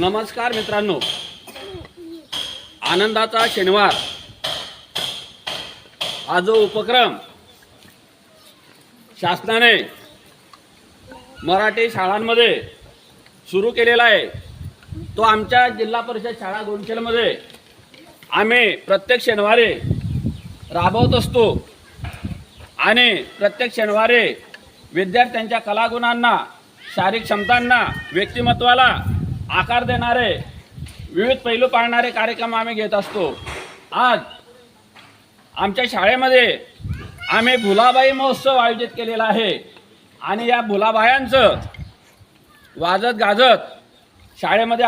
नमस्कार मित्रांनो. आनंदाचा शनिवार. हा जो उपक्रम शासनाने मराठी शाळांमध्ये सुरू केलेला आहे तो आमच्या जिल्हा परिषद शाळा गोंडखेलमध्ये आम्ही प्रत्येक शनिवारी राबवत असतो आणि प्रत्येक शनिवारी विद्यार्थ्यांच्या कलागुणांना शारीरिक क्षमतांना व्यक्तिमत्वाला आकार देणारे विविध पैलू पाळणारे कार्यक्रम आम्ही घेत असतो. आज आमच्या शाळेमध्ये आम्ही भुलाबाई महोत्सव आयोजित केलेला आहे आणि या भुलाबायांचं वाजत गाजत शाळेमध्ये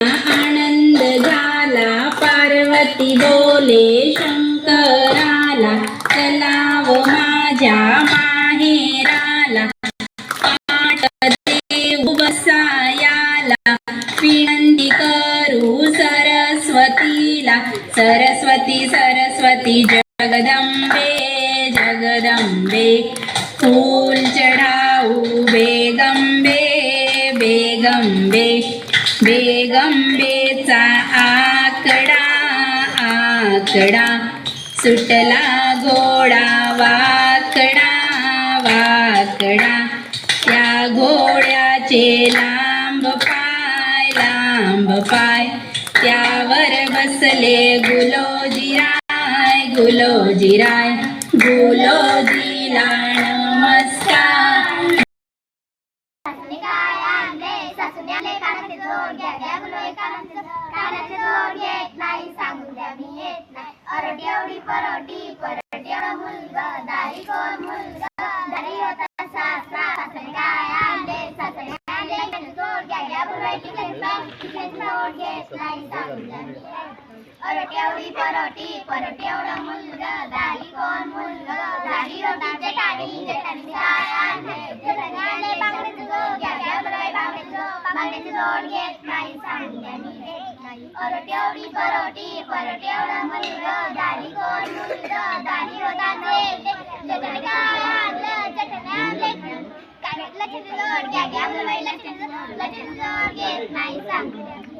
आनंद झाला पार्वती बोले शंकराला चलाव माझ्या सरस्वतीला. सरस्वती सरस्वती जगदंबे जगदंबे. फूल चढाऊ बेगंबे बेगंबे. बेगंबेचा आकडा आकडा. सुटला घोडा वाकडा वाकडा. त्या घोड्याचे लांब पाय लांब पाय. त्यावर बसले गुलोजीराय गुलोजीराय गुलोजीला नमस्कार सासूने मुलगा दारी कोण मुलगा? दारी होता सासरा सासूने काय आणले सासूने आणले कानाचे जोड घ्या घ्या गुलोय टिकले टिकले जोड घेत नाही सांगून द्या मी येत नाही. अरटी एवढी परोटी परोटी एवढं मुलगा झाली कोण मुलगा? दारी होती जटानी जटानी काय आणले जटानी आणले बांगड्याचे जोड घ्या घ्या बरोबर बांगड्याचे जोड बांगड्याचे जोड घेत नाही सांगून द्या मी देत नाही. अरटी एवढी परोटी परोटी एवढं मुलगा दारी कोण मुलगा? दारी होता ते जटानी काय आणलं जटानी आणले काय लक्षाचे जोड घ्या घ्या बरोबर लक्षाचे लक्षाचे जोड घेत नाही सांगून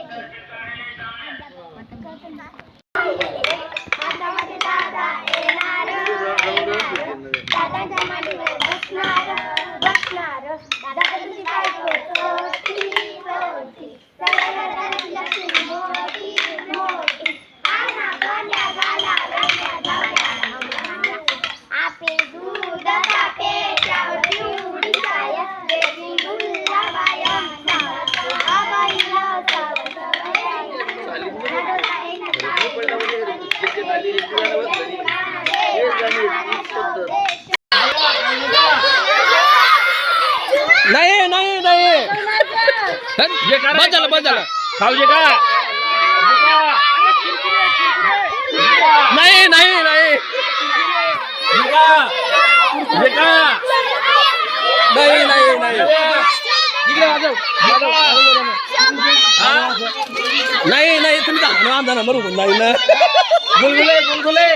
नाही नाही नाही. बस झालं बस झालं. खाऊजे का नाही नाही नाही. नाही नाही नाही. नाही नाही तुम्ही आमचा नंबर नाही ना गुलगुले गुलगुले.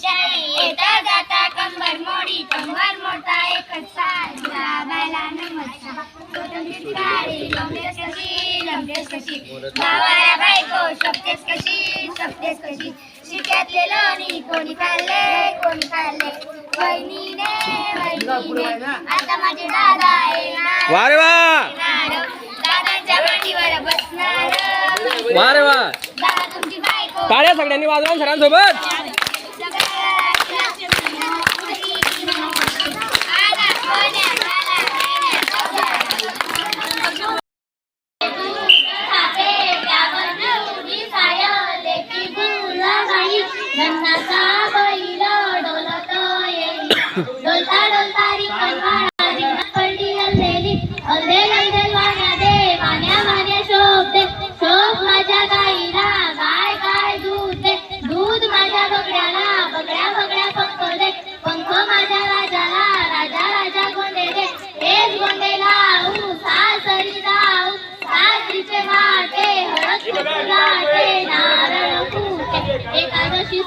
शाई येता जाता कंबर मोडी कंबर मोडता एकच साल. बाबाला नमस्कार. कशी कशी? बायको शपतेस कशी शपतेस कशी? शिक्यातले लोणी कोणी खाल्ले कोणी खाल्ले? वहिनीने वहिनीने. आता माझे दादा येणार. वा. दादाच्या मांडीवर बसणार. वा रे वा! टाळ्या सगळ्यांनी वाजवा सरांसोबत.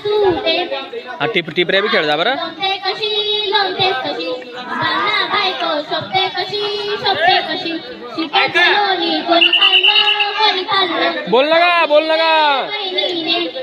हा टिप टिपऱ्या बी खेळ जा बरं बोल ना का बोल ना का